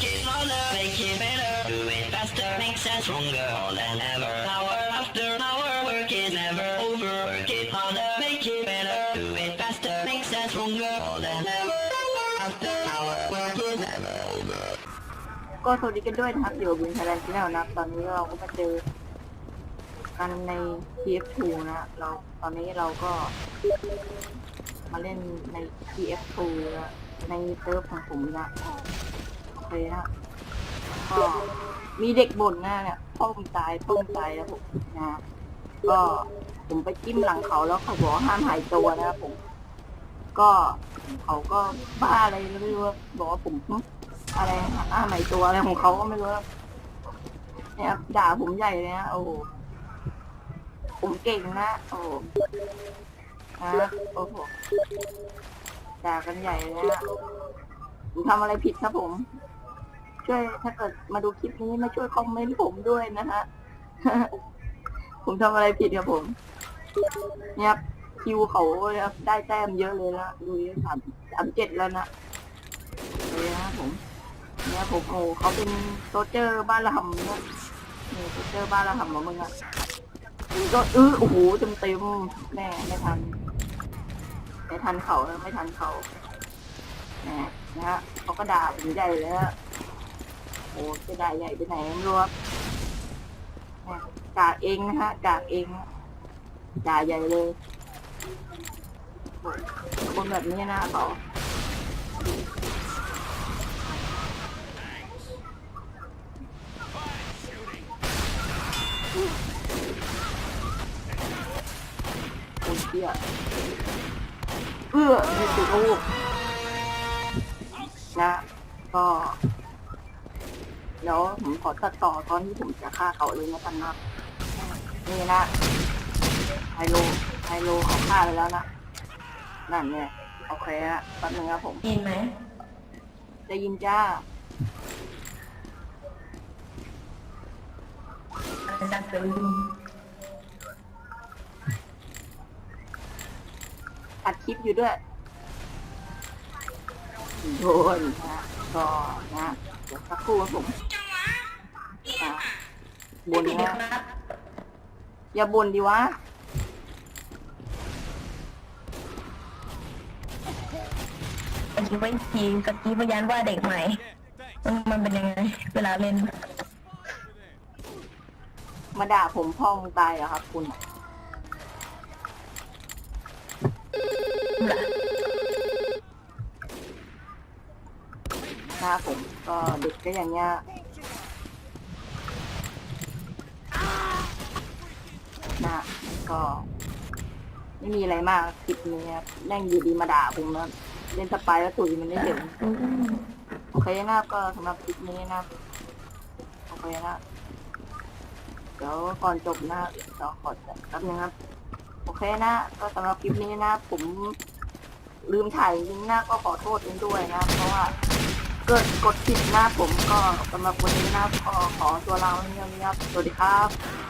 work it harder, make it better, do it faster, makes us stronger more than ever. Hour after hour, work is never over. Work it harder, make it better, do it faster, makes us stronger more than ever. After hour, work is never over. ก็สวัสดีกันด้วยนะครับอยู่บินไทยแลนด์ที่แล้วนะตอนนี้เราก็มาเจอกันใน TF2 นะ เราตอนนี้เราก็มาเล่นใน TF2 นะในเซิร์ฟของผมนะ เคนะก็มีเด็กบ่นหน้าเนี่ยพ่อมึงตายพ่อมึงตายแล้วผมนะ ก็ผมไปจิ้มหลังเขาแล้วเขาบอกห้ามหายตัวนะครับผม ก็เขาก็บ้าอะไรไม่รู้บอกว่าผมอะไรอ้าใหม่ตัวอะไรของเขาก็ไม่รู้นะเนี่ยด่าผมใหญ่เลยนะโอ้ผมเก่งนะโอ้นะโอ้โหด่ากันใหญ่เลยนะผมทำอะไรผิดครับผม ช่วยถ้าเกิดมาดูคลิปนี้มาช่วยคอมเมนต์ผมด้วยนะฮะ ผมทำอะไรผิดครับผมเนี่ยคริวเขาได้แต้มเยอะเลยนะดูสามสามเจ็ดแล้วนะเลยนะผมเนี่ยผมโอ้เขาเป็นโซเจอร์บ้านละหำนะนี่ยโซเจอร์บ้านละหำของมึงอะมึงก็เออโอ้โหเต็มเต็มแม่ไม่ทันไม่ทันเขาไม่ทันเขาแหมนะฮะเขาก็ด่าผมใหญ่เลยฮะ โอ้จะได่าใหญ่ไปไหนไม่รู้ครับแหม่าเองนะฮะด่าเองนะด่าใหญ่เลยคนแบบนี้นะเขาโอ้ยเหี้ยเอื้อไม่ติดลูกนะก็ เดี๋ยวผมขอตัดต่อตอนที่ผมจะฆ่าเขาเลยนะกันนะนี่นะไฮโลไฮโลเขาฆ่าไปแล้วนะนั่นเนี่ยโอเคฮะแป๊บนึงครับผมยินไหมได้ยินจ้าอาจารย์เสือยินอัดคลิปอยู่ด้วยโดนนะ ก็นะเดี๋ยวสักครู่ครับผมอะบนผิดนะนะครับอย่าบ่นดีวะตะกี้ไว้ทีตะกี้พยานว่าเด็กใหม่มันมันเป็นยังไง เวลาเล่น มาด่าผมพ่อมึงตายเหรอครับคุณ ล่ะนะผมก็ด็กก็อย่างเงี้ยนะก็ ไม่มีอะไรมากคลิปนี้ครับแม่งอยู่ดีมาด่าผมนะเล่นสไปร์แล้วตุ๋ยมันไม่เห็นโอเคนะครับก็สำหรับคลิปนี้นะครับโอเคนะเดี๋ยวก่อนจบนะเดี๋ยวขอจัดแป๊บนึงครับโอเคนะ ก็สำหรับคลิปนี้นะผมลืมถ่ายจริงนะก็ขอโทษเองด้วยนะ เพราะว่า กิดกดผิดหน้าผมก็สำหรับวันนี้นะก็ขอตัวลาไปเท่านี้ครับ สวัสดีครับ